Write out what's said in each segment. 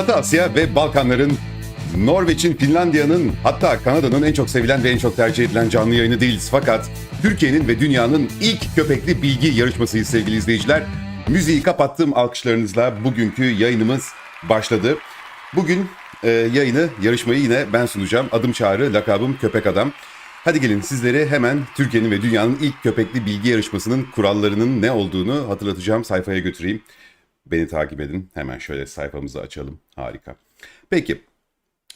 Batı Asya ve Balkanların, Norveç'in, Finlandiya'nın hatta Kanada'nın en çok sevilen ve en çok tercih edilen canlı yayını değiliz. Fakat Türkiye'nin ve dünyanın ilk köpekli bilgi yarışmasıyız sevgili izleyiciler. Müziği kapattığım alkışlarınızla bugünkü yayınımız başladı. Bugün e, yayını, yarışmayı yine ben sunacağım. Adım Çağrı, lakabım Köpek Adam. Hadi gelin sizleri hemen Türkiye'nin ve dünyanın ilk köpekli bilgi yarışmasının kurallarının ne olduğunu hatırlatacağım sayfaya götüreyim. Beni takip edin. Hemen şöyle sayfamızı açalım. Harika. Peki.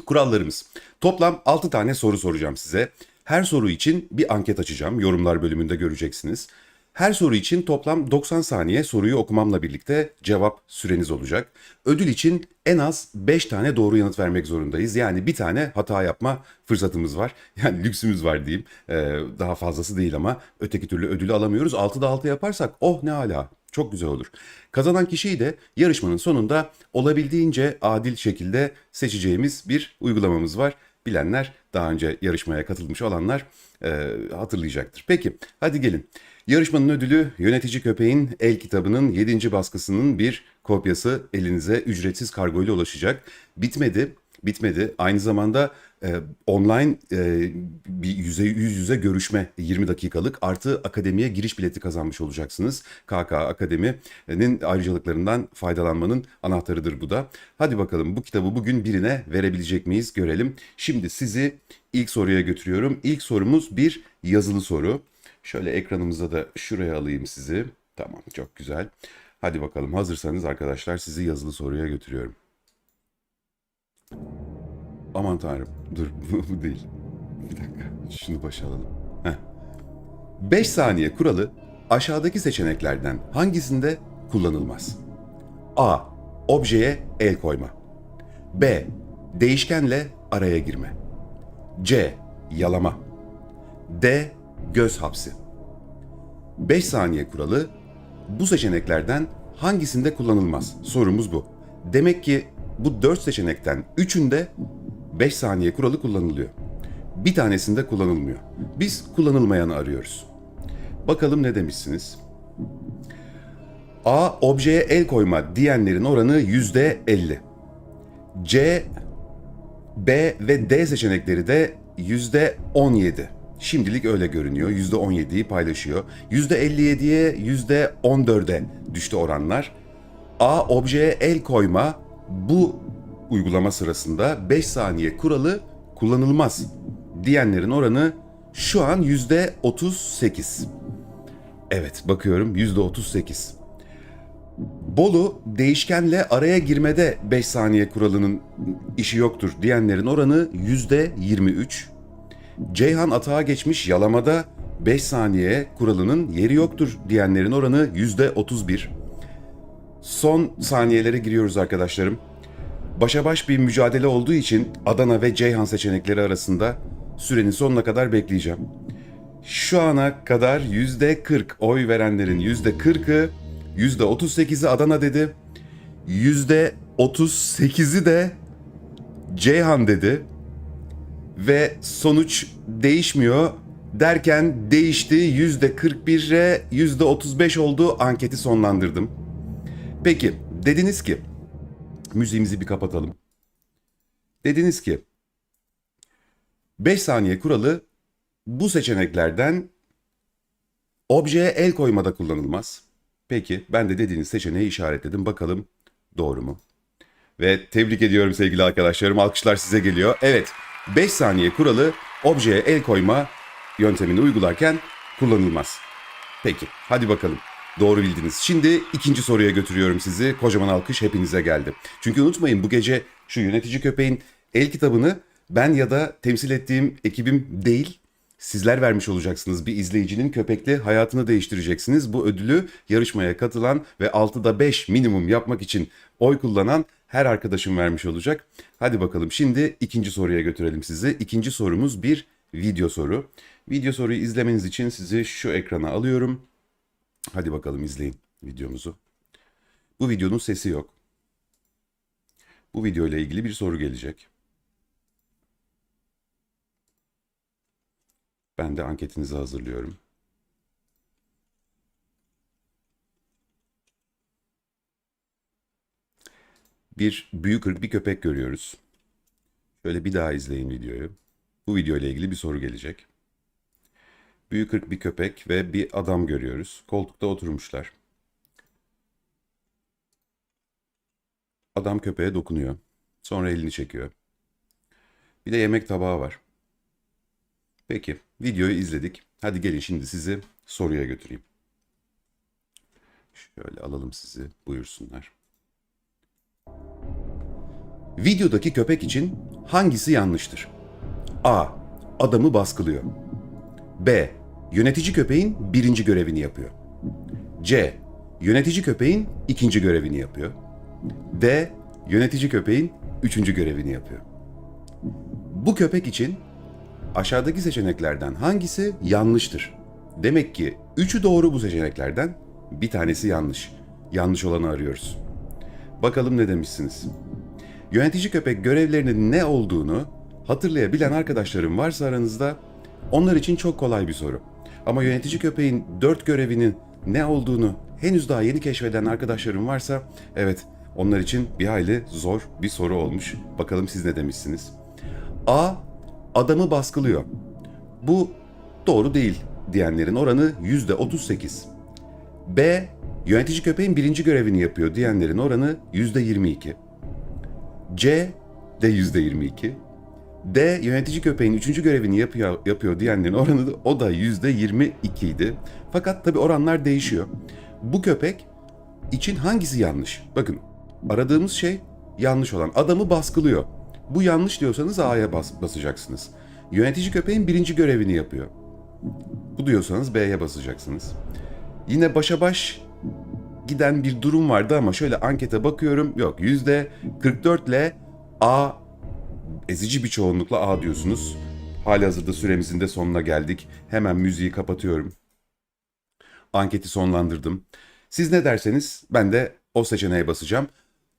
Kurallarımız. Toplam 6 tane soru soracağım size. Her soru için bir anket açacağım. Yorumlar bölümünde göreceksiniz. Her soru için toplam 90 saniye soruyu okumamla birlikte cevap süreniz olacak. Ödül için en az 5 tane doğru yanıt vermek zorundayız. Yani bir tane hata yapma fırsatımız var. Yani lüksümüz var diyeyim. Ee, daha fazlası değil ama öteki türlü ödülü alamıyoruz. 6'da 6 yaparsak oh ne ala. Çok güzel olur. Kazanan kişiyi de yarışmanın sonunda olabildiğince adil şekilde seçeceğimiz bir uygulamamız var. Bilenler, daha önce yarışmaya katılmış olanlar e, hatırlayacaktır. Peki, hadi gelin. Yarışmanın ödülü Yönetici Köpeğin El kitabının 7. baskısının bir kopyası elinize ücretsiz kargo ile ulaşacak. Bitmedi bitmedi. Aynı zamanda e, online e, bir yüze, yüz yüze görüşme 20 dakikalık artı akademiye giriş bileti kazanmış olacaksınız. KK Akademi'nin ayrıcalıklarından faydalanmanın anahtarıdır bu da. Hadi bakalım bu kitabı bugün birine verebilecek miyiz görelim. Şimdi sizi ilk soruya götürüyorum. İlk sorumuz bir yazılı soru. Şöyle ekranımıza da şuraya alayım sizi. Tamam çok güzel. Hadi bakalım hazırsanız arkadaşlar sizi yazılı soruya götürüyorum. Aman tanrım. Dur bu değil. Bir dakika. Şunu başa alalım. Heh. 5 saniye kuralı aşağıdaki seçeneklerden hangisinde kullanılmaz? A. Objeye el koyma. B. Değişkenle araya girme. C. Yalama. D. Göz hapsi. 5 saniye kuralı bu seçeneklerden hangisinde kullanılmaz? Sorumuz bu. Demek ki bu 4 seçenekten 3'ünde 5 saniye kuralı kullanılıyor. Bir tanesinde kullanılmıyor. Biz kullanılmayanı arıyoruz. Bakalım ne demişsiniz? A. Objeye el koyma diyenlerin oranı %50. C, B ve D seçenekleri de %17. Şimdilik öyle görünüyor. %17'yi paylaşıyor. %57'ye %14'e düştü oranlar. A. Objeye el koyma bu uygulama sırasında 5 saniye kuralı kullanılmaz diyenlerin oranı şu an %38. Evet bakıyorum %38. Bolu değişkenle araya girmede 5 saniye kuralının işi yoktur diyenlerin oranı %23. Ceyhan atağa geçmiş yalamada 5 saniye kuralının yeri yoktur diyenlerin oranı %31. Son saniyelere giriyoruz arkadaşlarım. Başa baş bir mücadele olduğu için Adana ve Ceyhan seçenekleri arasında sürenin sonuna kadar bekleyeceğim. Şu ana kadar %40 oy verenlerin %40'ı, %38'i Adana dedi. %38'i de Ceyhan dedi. Ve sonuç değişmiyor derken değişti. %41'e %35 oldu. Anketi sonlandırdım. Peki dediniz ki müziğimizi bir kapatalım. Dediniz ki 5 saniye kuralı bu seçeneklerden objeye el koymada kullanılmaz. Peki ben de dediğiniz seçeneği işaretledim. Bakalım doğru mu? Ve tebrik ediyorum sevgili arkadaşlarım. Alkışlar size geliyor. Evet 5 saniye kuralı objeye el koyma yöntemini uygularken kullanılmaz. Peki hadi bakalım. Doğru bildiniz. Şimdi ikinci soruya götürüyorum sizi. Kocaman alkış hepinize geldi. Çünkü unutmayın bu gece şu yönetici köpeğin el kitabını ben ya da temsil ettiğim ekibim değil, sizler vermiş olacaksınız. Bir izleyicinin köpekli hayatını değiştireceksiniz. Bu ödülü yarışmaya katılan ve 6'da 5 minimum yapmak için oy kullanan her arkadaşım vermiş olacak. Hadi bakalım şimdi ikinci soruya götürelim sizi. İkinci sorumuz bir video soru. Video soruyu izlemeniz için sizi şu ekrana alıyorum. Hadi bakalım izleyin videomuzu. Bu videonun sesi yok. Bu video ile ilgili bir soru gelecek. Ben de anketinizi hazırlıyorum. Bir büyük ırk bir köpek görüyoruz. Şöyle bir daha izleyin videoyu. Bu video ile ilgili bir soru gelecek. Büyük ırk bir köpek ve bir adam görüyoruz. Koltukta oturmuşlar. Adam köpeğe dokunuyor. Sonra elini çekiyor. Bir de yemek tabağı var. Peki, videoyu izledik. Hadi gelin şimdi sizi soruya götüreyim. Şöyle alalım sizi, buyursunlar. Videodaki köpek için hangisi yanlıştır? A. Adamı baskılıyor. B. Yönetici köpeğin birinci görevini yapıyor. C. Yönetici köpeğin ikinci görevini yapıyor. D. Yönetici köpeğin üçüncü görevini yapıyor. Bu köpek için aşağıdaki seçeneklerden hangisi yanlıştır? Demek ki üçü doğru bu seçeneklerden, bir tanesi yanlış. Yanlış olanı arıyoruz. Bakalım ne demişsiniz? Yönetici köpek görevlerinin ne olduğunu hatırlayabilen arkadaşlarım varsa aranızda onlar için çok kolay bir soru. Ama yönetici köpeğin dört görevinin ne olduğunu henüz daha yeni keşfeden arkadaşlarım varsa evet onlar için bir hayli zor bir soru olmuş. Bakalım siz ne demişsiniz? A. Adamı baskılıyor. Bu doğru değil diyenlerin oranı %38. B. Yönetici köpeğin birinci görevini yapıyor diyenlerin oranı %22. C de %22. D yönetici köpeğin üçüncü görevini yapıyor, yapıyor diyenlerin oranı da, o da %22 idi. Fakat tabi oranlar değişiyor. Bu köpek için hangisi yanlış? Bakın aradığımız şey yanlış olan. Adamı baskılıyor. Bu yanlış diyorsanız A'ya bas, basacaksınız. Yönetici köpeğin birinci görevini yapıyor. Bu diyorsanız B'ye basacaksınız. Yine başa baş giden bir durum vardı ama şöyle ankete bakıyorum. Yok yüzde 44 ile A ezici bir çoğunlukla A diyorsunuz. Hali hazırda süremizin de sonuna geldik. Hemen müziği kapatıyorum. Anketi sonlandırdım. Siz ne derseniz ben de o seçeneğe basacağım.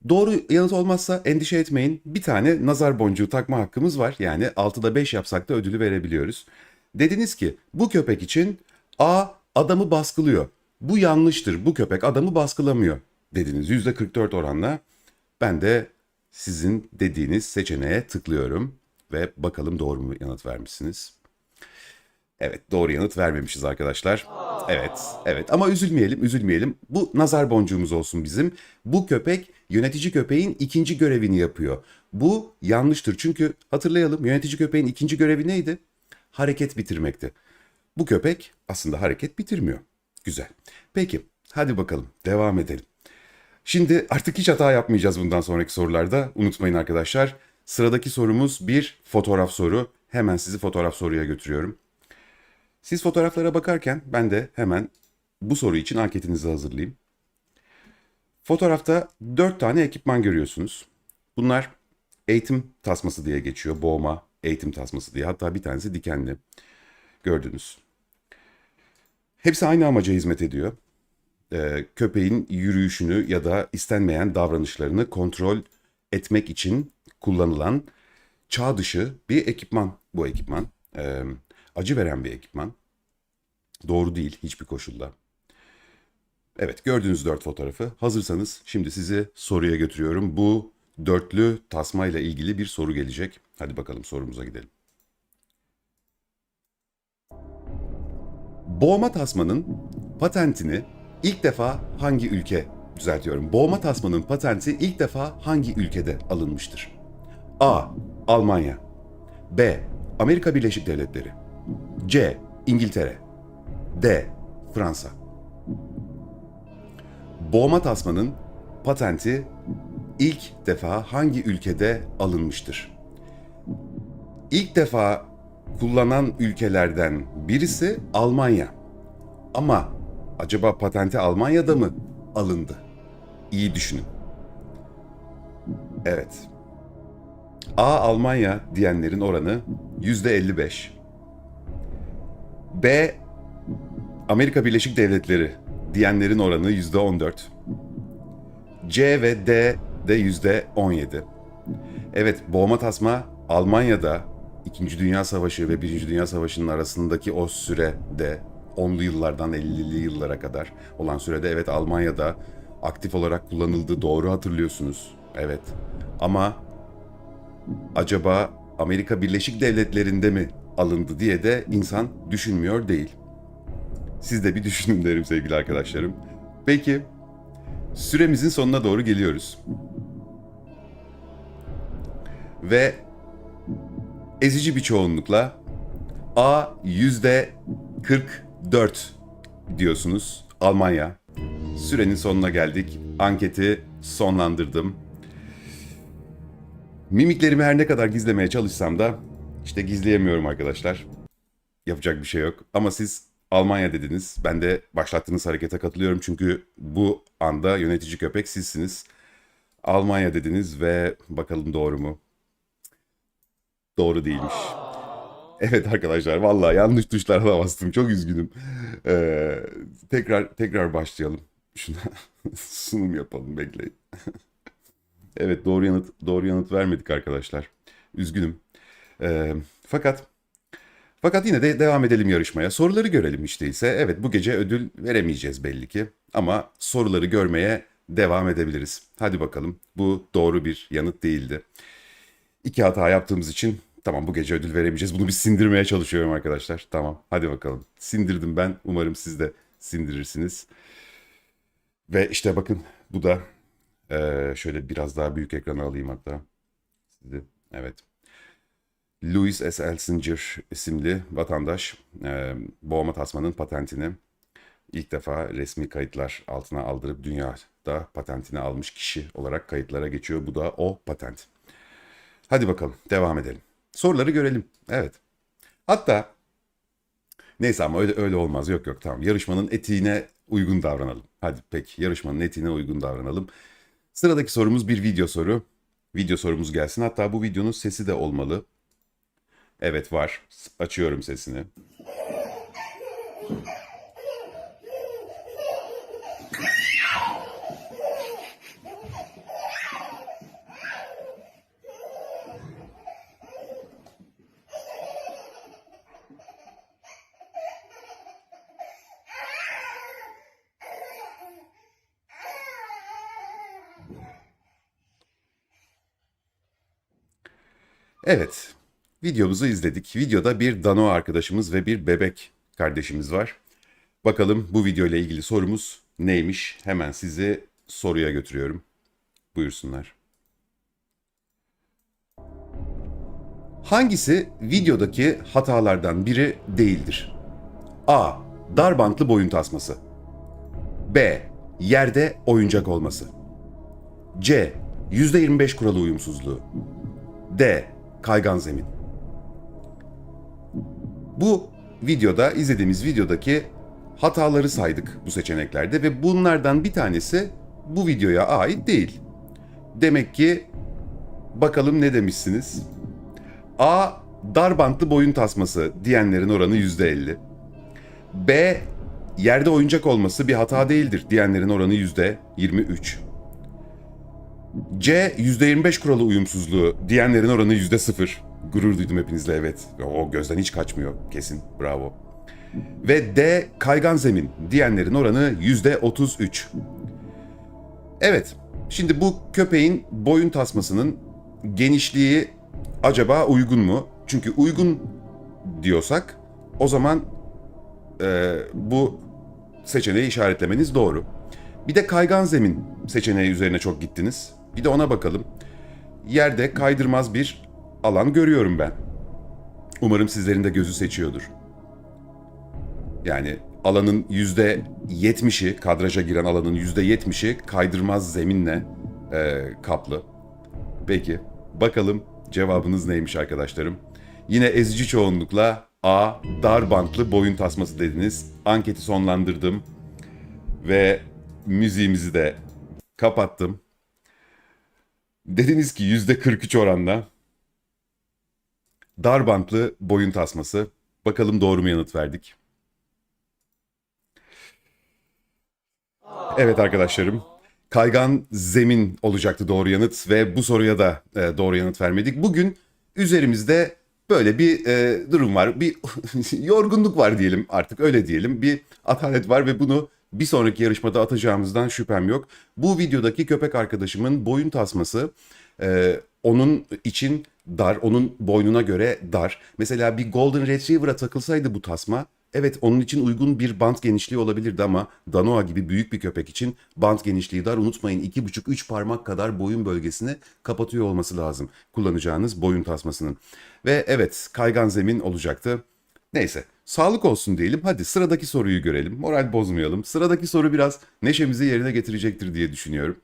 Doğru yanıt olmazsa endişe etmeyin. Bir tane nazar boncuğu takma hakkımız var. Yani 6'da 5 yapsak da ödülü verebiliyoruz. Dediniz ki bu köpek için A adamı baskılıyor. Bu yanlıştır. Bu köpek adamı baskılamıyor dediniz %44 oranla. Ben de sizin dediğiniz seçeneğe tıklıyorum ve bakalım doğru mu yanıt vermişsiniz. Evet doğru yanıt vermemişiz arkadaşlar. Evet evet ama üzülmeyelim üzülmeyelim. Bu nazar boncuğumuz olsun bizim. Bu köpek yönetici köpeğin ikinci görevini yapıyor. Bu yanlıştır çünkü hatırlayalım yönetici köpeğin ikinci görevi neydi? Hareket bitirmekti. Bu köpek aslında hareket bitirmiyor. Güzel. Peki hadi bakalım devam edelim. Şimdi artık hiç hata yapmayacağız bundan sonraki sorularda. Unutmayın arkadaşlar. Sıradaki sorumuz bir fotoğraf soru. Hemen sizi fotoğraf soruya götürüyorum. Siz fotoğraflara bakarken ben de hemen bu soru için anketinizi hazırlayayım. Fotoğrafta dört tane ekipman görüyorsunuz. Bunlar eğitim tasması diye geçiyor. Boğma eğitim tasması diye. Hatta bir tanesi dikenli. Gördünüz. Hepsi aynı amaca hizmet ediyor. Ee, köpeğin yürüyüşünü ya da istenmeyen davranışlarını kontrol etmek için kullanılan çağ dışı bir ekipman bu ekipman. Ee, acı veren bir ekipman. Doğru değil hiçbir koşulda. Evet gördüğünüz dört fotoğrafı. Hazırsanız şimdi sizi soruya götürüyorum. Bu dörtlü tasma ile ilgili bir soru gelecek. Hadi bakalım sorumuza gidelim. Boğma tasmanın patentini ilk defa hangi ülke düzeltiyorum. Boğma tasmanın patenti ilk defa hangi ülkede alınmıştır? A. Almanya B. Amerika Birleşik Devletleri C. İngiltere D. Fransa Boğma tasmanın patenti ilk defa hangi ülkede alınmıştır? İlk defa kullanan ülkelerden birisi Almanya. Ama acaba patenti Almanya'da mı alındı? İyi düşünün. Evet. A Almanya diyenlerin oranı %55. B Amerika Birleşik Devletleri diyenlerin oranı %14. C ve D de %17. Evet, boğma tasma Almanya'da İkinci Dünya Savaşı ve Birinci Dünya Savaşı'nın arasındaki o sürede 10'lu yıllardan 50'li yıllara kadar olan sürede evet Almanya'da aktif olarak kullanıldı. Doğru hatırlıyorsunuz. Evet. Ama acaba Amerika Birleşik Devletleri'nde mi alındı diye de insan düşünmüyor değil. Siz de bir düşünün derim sevgili arkadaşlarım. Peki süremizin sonuna doğru geliyoruz. Ve ezici bir çoğunlukla A yüzde 44 diyorsunuz Almanya. Sürenin sonuna geldik. Anketi sonlandırdım. Mimiklerimi her ne kadar gizlemeye çalışsam da işte gizleyemiyorum arkadaşlar. Yapacak bir şey yok. Ama siz Almanya dediniz. Ben de başlattığınız harekete katılıyorum çünkü bu anda yönetici köpek sizsiniz. Almanya dediniz ve bakalım doğru mu? Doğru değilmiş. Evet arkadaşlar vallahi yanlış tuşlara bastım. Çok üzgünüm. Ee, tekrar tekrar başlayalım. Şuna sunum yapalım bekleyin. evet doğru yanıt doğru yanıt vermedik arkadaşlar. Üzgünüm. Ee, fakat fakat yine de devam edelim yarışmaya. Soruları görelim hiç değilse. Evet bu gece ödül veremeyeceğiz belli ki. Ama soruları görmeye devam edebiliriz. Hadi bakalım. Bu doğru bir yanıt değildi. İki hata yaptığımız için tamam bu gece ödül veremeyeceğiz. Bunu bir sindirmeye çalışıyorum arkadaşlar. Tamam hadi bakalım. Sindirdim ben. Umarım siz de sindirirsiniz. Ve işte bakın bu da eee, şöyle biraz daha büyük ekrana alayım hatta. Evet. Louis S. Elsinger isimli vatandaş eee boğma tasmanın patentini ilk defa resmi kayıtlar altına aldırıp dünyada patentini almış kişi olarak kayıtlara geçiyor. Bu da o patent. Hadi bakalım devam edelim. Soruları görelim. Evet. Hatta neyse ama öyle öyle olmaz. Yok yok tamam. Yarışmanın etiğine uygun davranalım. Hadi peki yarışmanın etiğine uygun davranalım. Sıradaki sorumuz bir video soru. Video sorumuz gelsin. Hatta bu videonun sesi de olmalı. Evet var. Açıyorum sesini. Evet, videomuzu izledik. Videoda bir Dano arkadaşımız ve bir bebek kardeşimiz var. Bakalım bu video ile ilgili sorumuz neymiş? Hemen sizi soruya götürüyorum. Buyursunlar. Hangisi videodaki hatalardan biri değildir? A. Dar bantlı boyun tasması. B. Yerde oyuncak olması. C. %25 kuralı uyumsuzluğu. D. Kaygan zemin. Bu videoda izlediğimiz videodaki hataları saydık bu seçeneklerde ve bunlardan bir tanesi bu videoya ait değil. Demek ki bakalım ne demişsiniz? A. Dar bantlı boyun tasması diyenlerin oranı %50. B. Yerde oyuncak olması bir hata değildir diyenlerin oranı %23. C %25 kuralı uyumsuzluğu diyenlerin oranı %0. Gurur duydum hepinizle evet. O gözden hiç kaçmıyor kesin. Bravo. Ve D kaygan zemin diyenlerin oranı %33. Evet. Şimdi bu köpeğin boyun tasmasının genişliği acaba uygun mu? Çünkü uygun diyorsak o zaman e, bu seçeneği işaretlemeniz doğru. Bir de kaygan zemin seçeneği üzerine çok gittiniz. Bir de ona bakalım. Yerde kaydırmaz bir alan görüyorum ben. Umarım sizlerin de gözü seçiyordur. Yani alanın yüzde yetmişi, kadraja giren alanın yüzde yetmişi kaydırmaz zeminle e, kaplı. Peki, bakalım cevabınız neymiş arkadaşlarım? Yine ezici çoğunlukla A, dar bantlı boyun tasması dediniz. Anketi sonlandırdım ve müziğimizi de kapattım. Dediniz ki yüzde 43 oranla dar bantlı boyun tasması. Bakalım doğru mu yanıt verdik? Evet arkadaşlarım. Kaygan zemin olacaktı doğru yanıt ve bu soruya da e, doğru yanıt vermedik. Bugün üzerimizde böyle bir e, durum var. Bir yorgunluk var diyelim artık öyle diyelim. Bir atalet var ve bunu bir sonraki yarışmada atacağımızdan şüphem yok. Bu videodaki köpek arkadaşımın boyun tasması e, onun için dar, onun boynuna göre dar. Mesela bir Golden Retriever'a takılsaydı bu tasma, evet onun için uygun bir bant genişliği olabilirdi ama Danoa gibi büyük bir köpek için bant genişliği dar. Unutmayın 2,5-3 parmak kadar boyun bölgesini kapatıyor olması lazım kullanacağınız boyun tasmasının. Ve evet kaygan zemin olacaktı. Neyse sağlık olsun diyelim hadi sıradaki soruyu görelim moral bozmayalım. Sıradaki soru biraz neşemizi yerine getirecektir diye düşünüyorum.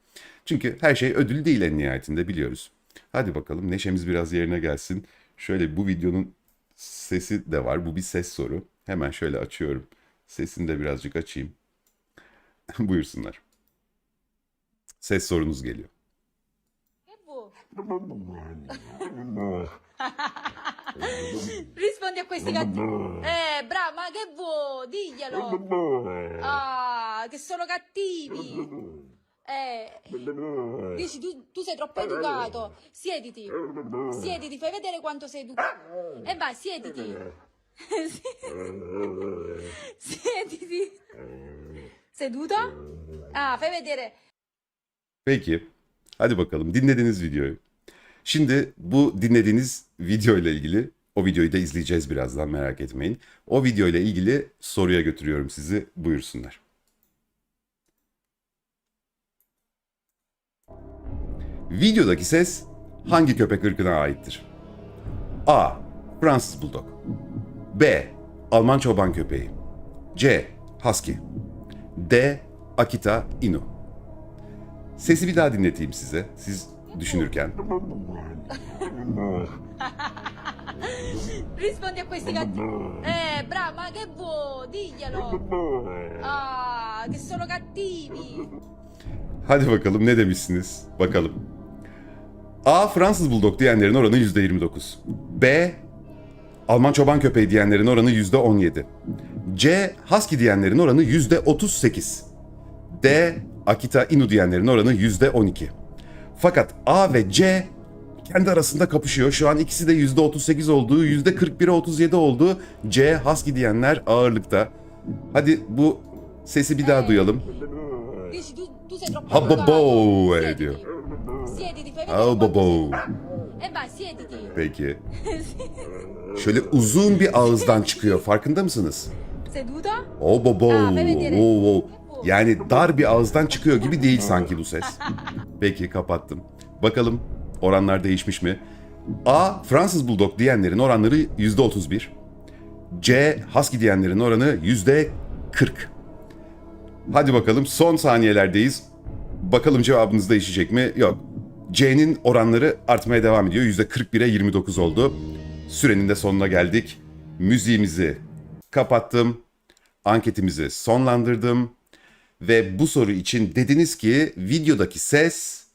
Çünkü her şey ödül değil en nihayetinde biliyoruz. Hadi bakalım neşemiz biraz yerine gelsin. Şöyle bu videonun sesi de var bu bir ses soru. Hemen şöyle açıyorum. Sesini de birazcık açayım. Buyursunlar. Ses sorunuz geliyor. Che vuoi? Rispondi a questi cattivi. Eh, bravo, ma che vuoi? Diglielo. Ah, che sono cattivi. Eh, dici tu, tu sei troppo educato. Siediti. Siediti, fai vedere quanto sei educato. E vai, siediti. siediti. Seduto? Ah, fai vedere. Peki. Hadi bakalım dinlediniz videoyu. Şimdi bu dinlediğiniz video ile ilgili o videoyu da izleyeceğiz birazdan merak etmeyin. O video ile ilgili soruya götürüyorum sizi. Buyursunlar. Videodaki ses hangi köpek ırkına aittir? A. Fransız Bulldog B. Alman çoban köpeği C. Husky D. Akita Inu Sesi bir daha dinleteyim size. Siz düşünürken. Rispondi a questi cattivi. Eh, bravo, ma che vuoi? Diglielo. Ah, che sono cattivi. Hadi bakalım ne demişsiniz? Bakalım. A. Fransız Bulldog diyenlerin oranı %29. B. Alman çoban köpeği diyenlerin oranı %17. C. Husky diyenlerin oranı %38. D. Akita Inu diyenlerin oranı %12. Fakat A ve C kendi arasında kapışıyor. Şu an ikisi de %38 olduğu, %41'e 37 olduğu C Husky diyenler ağırlıkta. Hadi bu sesi bir daha duyalım. Dici tu, tu sei troppo Ha, educato. bobo, Siediti. diyor. Siediti, fai vedere Ha, quanto bobo. sei educato. Vai, siediti. Peki. Şöyle uzun bir ağızdan çıkıyor. Farkında mısınız? Seduto? O bobo. Ha, evet, evet. o, o. Yani dar bir ağızdan çıkıyor gibi değil sanki bu ses. Peki kapattım. Bakalım oranlar değişmiş mi? A. Fransız Bulldog diyenlerin oranları %31. C. Husky diyenlerin oranı %40. Hadi bakalım son saniyelerdeyiz. Bakalım cevabınız değişecek mi? Yok. C'nin oranları artmaya devam ediyor. %41'e 29 oldu. Sürenin de sonuna geldik. Müziğimizi kapattım. Anketimizi sonlandırdım. Ve bu soru için dediniz ki videodaki ses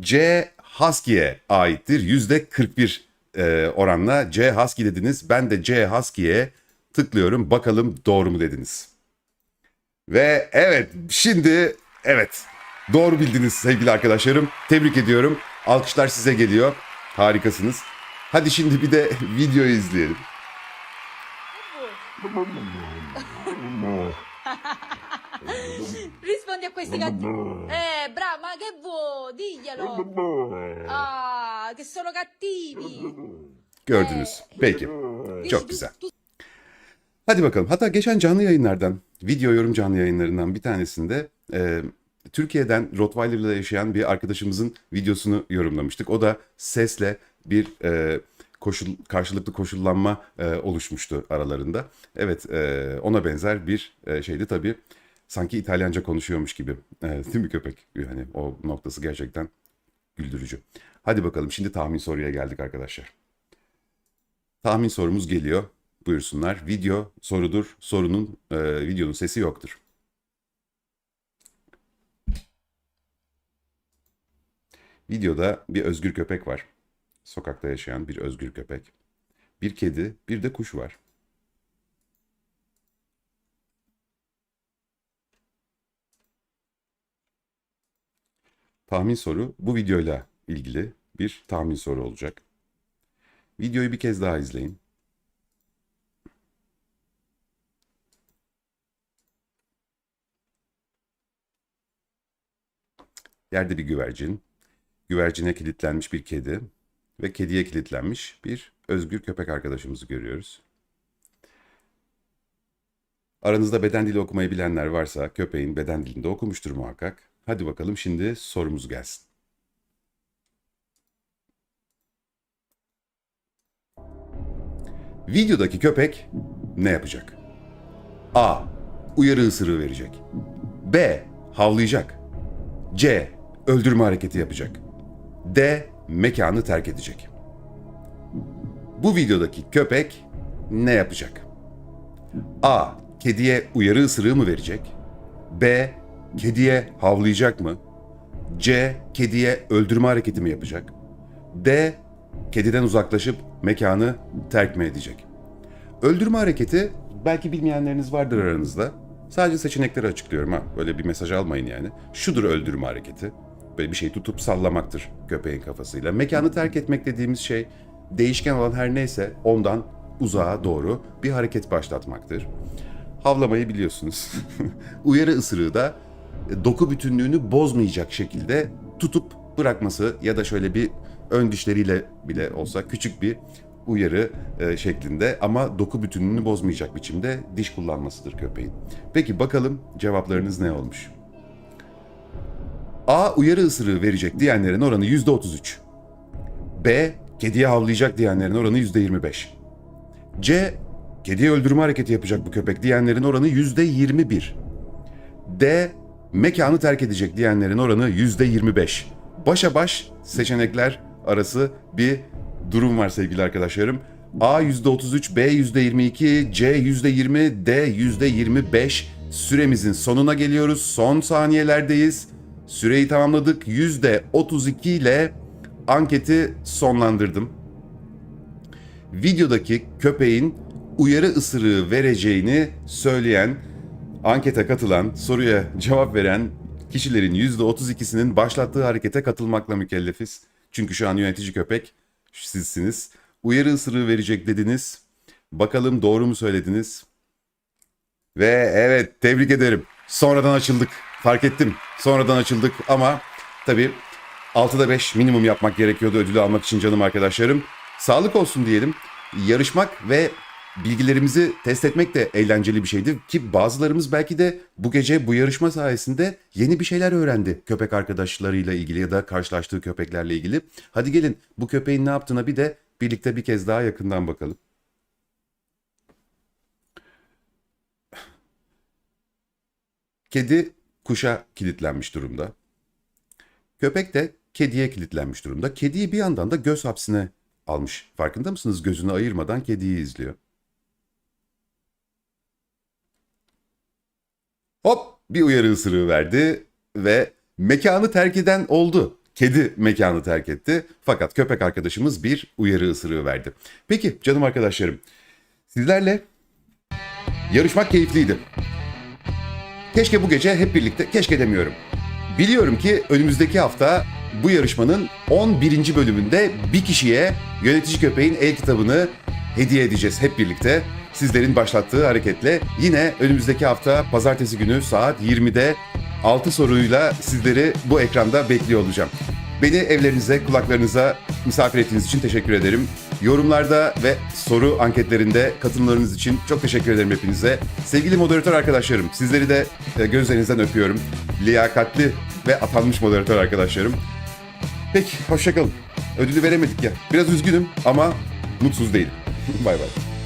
C Husky'ye aittir. %41 e, oranla C Husky dediniz. Ben de C Husky'ye tıklıyorum. Bakalım doğru mu dediniz? Ve evet şimdi evet doğru bildiniz sevgili arkadaşlarım. Tebrik ediyorum. Alkışlar size geliyor. Harikasınız. Hadi şimdi bir de videoyu izleyelim. Rispondi a questi cattivi. Eh, bravo, ma che vuoi? Diglielo. Ah, che sono cattivi. Gördünüz. Peki. Çok güzel. Hadi bakalım. Hatta geçen canlı yayınlardan, video yorum canlı yayınlarından bir tanesinde e, Türkiye'den Rottweiler'la yaşayan bir arkadaşımızın videosunu yorumlamıştık. O da sesle bir e, koşul karşılıklı koşullanma e, oluşmuştu aralarında. Evet, e, ona benzer bir e, şeydi tabii. Sanki İtalyanca konuşuyormuş gibi. E, değil mi köpek? Yani o noktası gerçekten güldürücü. Hadi bakalım şimdi tahmin soruya geldik arkadaşlar. Tahmin sorumuz geliyor. Buyursunlar. Video sorudur. Sorunun, e, videonun sesi yoktur. Videoda bir özgür köpek var. Sokakta yaşayan bir özgür köpek. Bir kedi, bir de kuş var. Tahmin soru bu videoyla ilgili bir tahmin soru olacak. Videoyu bir kez daha izleyin. Yerde bir güvercin, güvercine kilitlenmiş bir kedi ve kediye kilitlenmiş bir özgür köpek arkadaşımızı görüyoruz. Aranızda beden dili okumayı bilenler varsa köpeğin beden dilinde okumuştur muhakkak. Hadi bakalım şimdi sorumuz gelsin. Videodaki köpek ne yapacak? A. Uyarı ısırığı verecek. B. Havlayacak. C. Öldürme hareketi yapacak. D. Mekanı terk edecek. Bu videodaki köpek ne yapacak? A. Kediye uyarı ısırığı mı verecek? B. Kediye havlayacak mı? C. Kediye öldürme hareketi mi yapacak? D. Kediden uzaklaşıp mekanı terk mi edecek? Öldürme hareketi belki bilmeyenleriniz vardır aranızda. Sadece seçenekleri açıklıyorum ha. Böyle bir mesaj almayın yani. Şudur öldürme hareketi. Böyle bir şey tutup sallamaktır köpeğin kafasıyla. Mekanı terk etmek dediğimiz şey değişken olan her neyse ondan uzağa doğru bir hareket başlatmaktır. Havlamayı biliyorsunuz. Uyarı ısırığı da doku bütünlüğünü bozmayacak şekilde tutup bırakması ya da şöyle bir ön dişleriyle bile olsa küçük bir uyarı e, şeklinde ama doku bütünlüğünü bozmayacak biçimde diş kullanmasıdır köpeğin. Peki bakalım cevaplarınız ne olmuş? A. Uyarı ısırığı verecek diyenlerin oranı %33. B. Kediye havlayacak diyenlerin oranı %25. C. Kediye öldürme hareketi yapacak bu köpek diyenlerin oranı %21. D. Mekanı terk edecek diyenlerin oranı %25. Başa baş seçenekler arası bir durum var sevgili arkadaşlarım. A %33, B %22, C %20, D %25. Süremizin sonuna geliyoruz. Son saniyelerdeyiz. Süreyi tamamladık. %32 ile anketi sonlandırdım. Videodaki köpeğin uyarı ısırığı vereceğini söyleyen, ankete katılan, soruya cevap veren kişilerin %32'sinin başlattığı harekete katılmakla mükellefiz. Çünkü şu an yönetici köpek sizsiniz. Uyarı ısırığı verecek dediniz. Bakalım doğru mu söylediniz? Ve evet tebrik ederim. Sonradan açıldık. Fark ettim. Sonradan açıldık ama tabii 6'da 5 minimum yapmak gerekiyordu ödülü almak için canım arkadaşlarım. Sağlık olsun diyelim. Yarışmak ve bilgilerimizi test etmek de eğlenceli bir şeydi ki bazılarımız belki de bu gece bu yarışma sayesinde yeni bir şeyler öğrendi köpek arkadaşlarıyla ilgili ya da karşılaştığı köpeklerle ilgili. Hadi gelin bu köpeğin ne yaptığına bir de birlikte bir kez daha yakından bakalım. Kedi kuşa kilitlenmiş durumda. Köpek de kediye kilitlenmiş durumda. Kediyi bir yandan da göz hapsine almış. Farkında mısınız? Gözünü ayırmadan kediyi izliyor. Hop bir uyarı ısırığı verdi ve mekanı terk eden oldu. Kedi mekanı terk etti fakat köpek arkadaşımız bir uyarı ısırığı verdi. Peki canım arkadaşlarım sizlerle yarışmak keyifliydi. Keşke bu gece hep birlikte, keşke demiyorum. Biliyorum ki önümüzdeki hafta bu yarışmanın 11. bölümünde bir kişiye yönetici köpeğin el kitabını hediye edeceğiz hep birlikte. Sizlerin başlattığı hareketle yine önümüzdeki hafta pazartesi günü saat 20'de 6 soruyla sizleri bu ekranda bekliyor olacağım. Beni evlerinize, kulaklarınıza misafir ettiğiniz için teşekkür ederim. Yorumlarda ve soru anketlerinde katılımlarınız için çok teşekkür ederim hepinize. Sevgili moderatör arkadaşlarım, sizleri de e, gözlerinizden öpüyorum. Liyakatli ve atanmış moderatör arkadaşlarım. Peki, hoşçakalın. Ödülü veremedik ya. Biraz üzgünüm ama mutsuz değilim. bay bay.